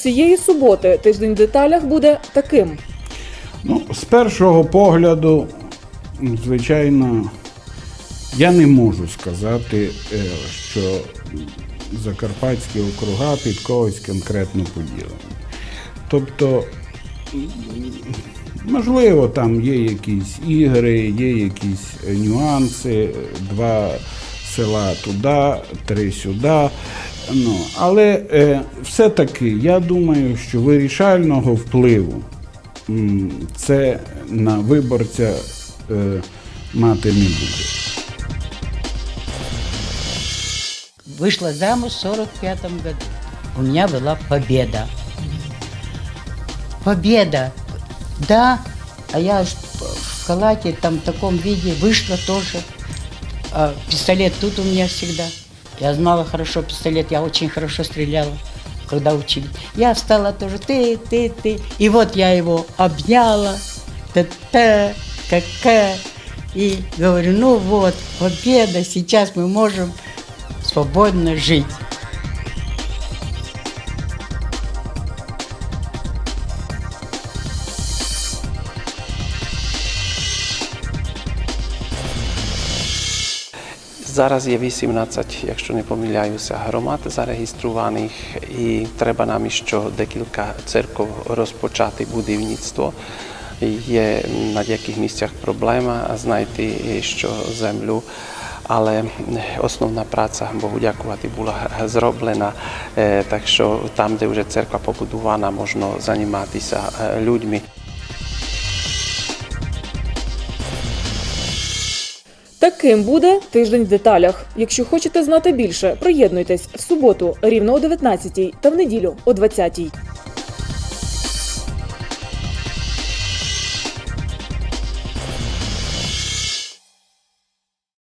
цієї суботи тиждень в деталях буде таким. Ну, з першого погляду, звичайно, я не можу сказати, е, що закарпатські округа під когось конкретно поділені. Тобто, можливо, там є якісь ігри, є якісь нюанси, два села туди, три сюди. Ну, але е, все-таки я думаю, що вирішального впливу м, це на виборця е, мати не буде. Вышла замуж в 45 году. У меня была победа. Победа. Да, а я ж в халате там в таком виде вышла тоже. А пистолет тут у меня всегда. Я знала хорошо пистолет, я очень хорошо стреляла, когда учили. Я встала тоже, ты, ты, ты. И вот я его обняла, та-та, какая. И говорю, ну вот, победа, сейчас мы можем свободно жить. Зараз є 18, якщо не помиляюся, громад зареєстрованих, і треба нам ще декілька церков розпочати будівництво. Є на деяких місцях проблема знайти що землю, але основна праця, Богу дякувати, була зроблена. Е, Так що там, де вже церква побудована, можна займатися е, людьми. Таким буде тиждень в деталях. Якщо хочете знати більше, приєднуйтесь в суботу рівно о 19 та в неділю о 20